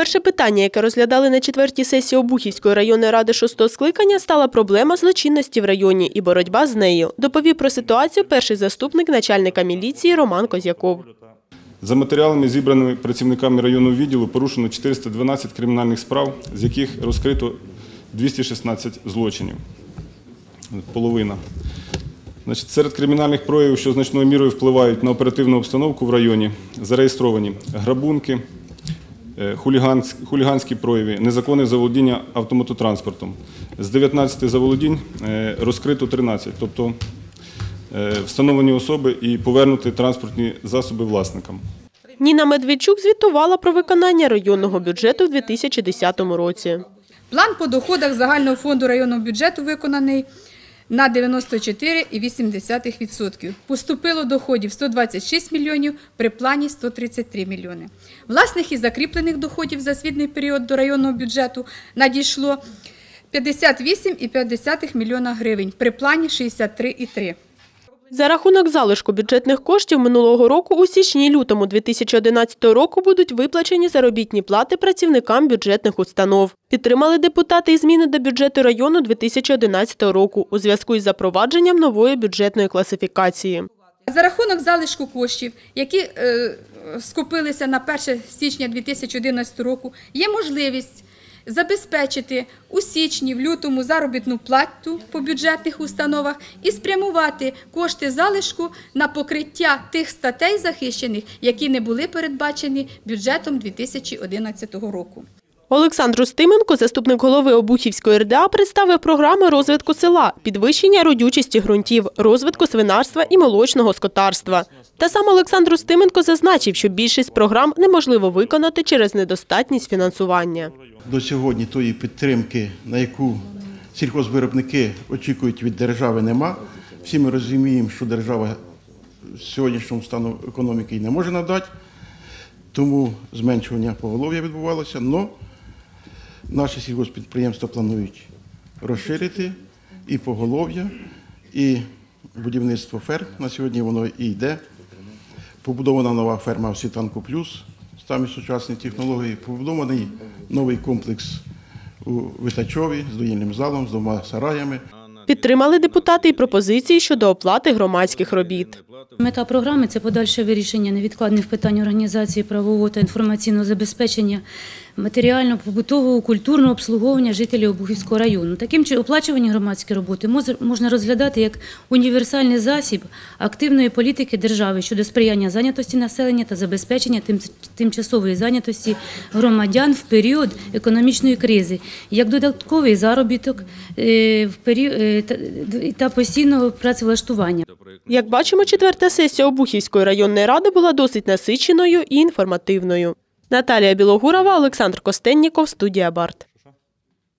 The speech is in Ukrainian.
Перше питання, яке розглядали на четвертій сесії Обухівської районної ради шостого скликання, стала проблема злочинності в районі і боротьба з нею. Доповів про ситуацію перший заступник начальника міліції Роман Козяков. За матеріалами, зібраними працівниками районного відділу, порушено 412 кримінальних справ, з яких розкрито 216 злочинів. Половина. Значить, серед кримінальних проявів, що значною мірою впливають на оперативну обстановку в районі, зареєстровані грабунки, хуліганські прояви, незаконне заволодіння автомототранспортом. З 19 заволодінь е, розкрито 13, тобто е, встановлені особи і повернути транспортні засоби власникам. Ніна Медведчук звітувала про виконання районного бюджету в 2010 році. План по доходах загального фонду районного бюджету виконаний на 94,8%. Поступило доходів 126 мільйонів, при плані 133 мільйони. Власних і закріплених доходів за свідний період до районного бюджету надійшло 58,5 мільйона гривень, при плані 63,3. За рахунок залишку бюджетних коштів минулого року у січні-лютому 2011 року будуть виплачені заробітні плати працівникам бюджетних установ. Підтримали депутати і зміни до бюджету району 2011 року у зв'язку із запровадженням нової бюджетної класифікації. За рахунок залишку коштів, які е, скопилися на 1 січня 2011 року, є можливість забезпечити у січні, в лютому заробітну плату по бюджетних установах і спрямувати кошти залишку на покриття тих статей захищених, які не були передбачені бюджетом 2011 року. Олександр Устименко, заступник голови Обухівської РДА, представив програми розвитку села, підвищення родючості ґрунтів, розвитку свинарства і молочного скотарства. Та сам Олександр Устименко зазначив, що більшість програм неможливо виконати через недостатність фінансування. до сьогодні тої підтримки, на яку сільхозвиробники очікують від держави, нема. Всі ми розуміємо, що держава сьогоднішньому стану економіки не може надати, тому зменшування поголов'я відбувалося. Але наші сільгоспідприємства планують розширити і поголов'я, і будівництво ферм. На сьогодні воно і йде. Побудована нова ферма в Світанку Плюс, самі сучасні технології. Побудований новий комплекс у Витачові з доїльним залом, з двома сараями. Підтримали депутати і пропозиції щодо оплати громадських робіт. Мета програми це подальше вирішення невідкладних питань організації правового та інформаційного забезпечення матеріально-побутового культурного обслуговування жителів Обухівського району. Таким чином, оплачувані громадські роботи можна розглядати як універсальний засіб активної політики держави щодо сприяння зайнятості населення та забезпечення тимчасової зайнятості громадян в період економічної кризи, як додатковий заробіток е, е, та постійного працевлаштування. Як бачимо, четверта сесія Обухівської районної ради була досить насиченою і інформативною. Наталія Білогурова, Олександр Костенніков, студія Барт.